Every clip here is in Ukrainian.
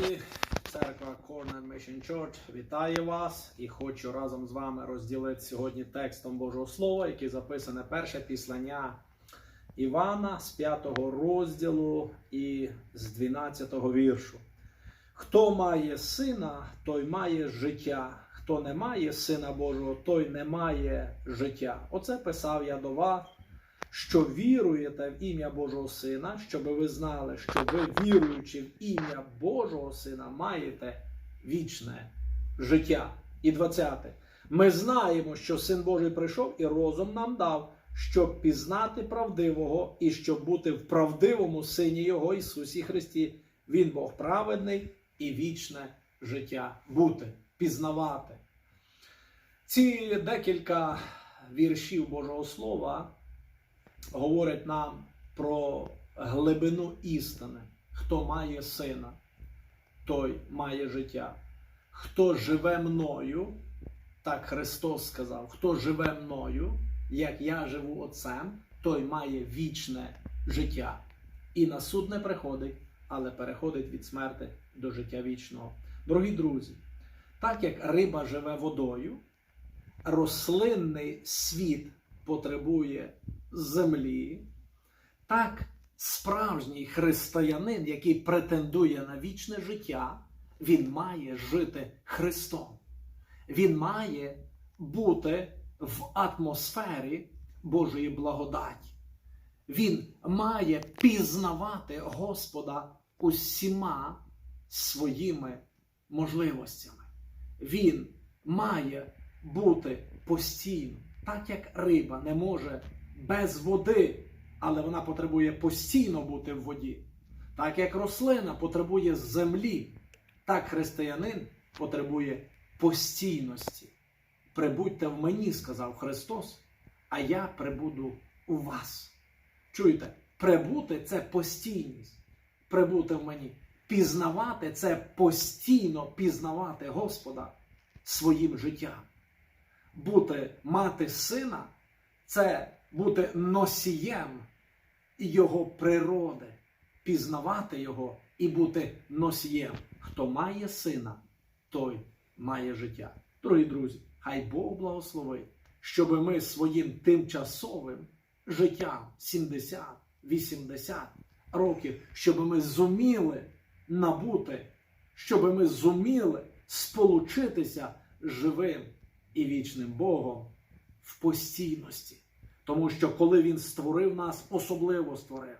Друзі, Церква Corner Mission Church вітає вас і хочу разом з вами розділити сьогодні текстом Божого Слова, який записане перше післання Івана з 5 розділу і з 12 віршу. Хто має сина, той має життя. Хто не має сина Божого, той не має життя. Оце писав я до вас, що віруєте в ім'я Божого Сина, щоб ви знали, що ви, віруючи в ім'я Божого Сина, маєте вічне життя. І 20. Ми знаємо, що Син Божий прийшов і розум нам дав, щоб пізнати правдивого і щоб бути в правдивому Сині Його Ісусі Христі. Він Бог праведний і вічне життя бути, пізнавати. Ці декілька віршів Божого Слова говорять нам про глибину істини. Хто має сина, той має життя. Хто живе мною, так Христос сказав, хто живе мною, як я живу Отцем, той має вічне життя. І на суд не приходить, але переходить від смерти до життя вічного. Дорогі друзі, так як риба живе водою, рослинний світ потребує землі, так справжній християнин, який претендує на вічне життя, він має жити Христом. Він має бути в атмосфері Божої благодаті. Він має пізнавати Господа усіма своїми можливостями. Він має бути постійно, так як риба не може без води, але вона потребує постійно бути в воді. Так як рослина потребує землі, так християнин потребує постійності. Прибудьте в мені, сказав Христос, а я прибуду у вас. Чуєте, прибути це постійність. Прибути в мені. Пізнавати це постійно пізнавати Господа своїм життям. Бути мати сина це бути носієм його природи, пізнавати його і бути носієм. Хто має сина, той має життя. Дорогі друзі, хай Бог благословить, щоб ми своїм тимчасовим життям 70, 80 років, щоб ми зуміли набути, щоб ми зуміли сполучитися живим і вічним Богом в постійності. Тому що коли Він створив нас, особливо створив.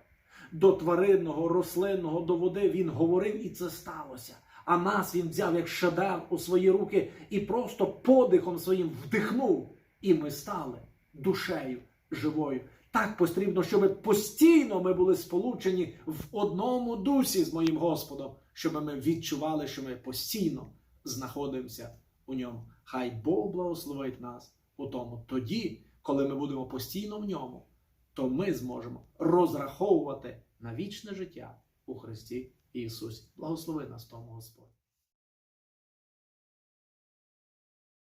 До тваринного, рослинного, до води він говорив, і це сталося. А нас він взяв як шедевр у свої руки і просто подихом своїм вдихнув. І ми стали душею живою. Так потрібно, щоб постійно ми були сполучені в одному дусі з моїм Господом, щоб ми відчували, що ми постійно знаходимося у ньому. Хай Бог благословить нас у тому. Тоді, коли ми будемо постійно в ньому, то ми зможемо розраховувати на вічне життя у Христі Ісусі. Благослови нас тому Господь.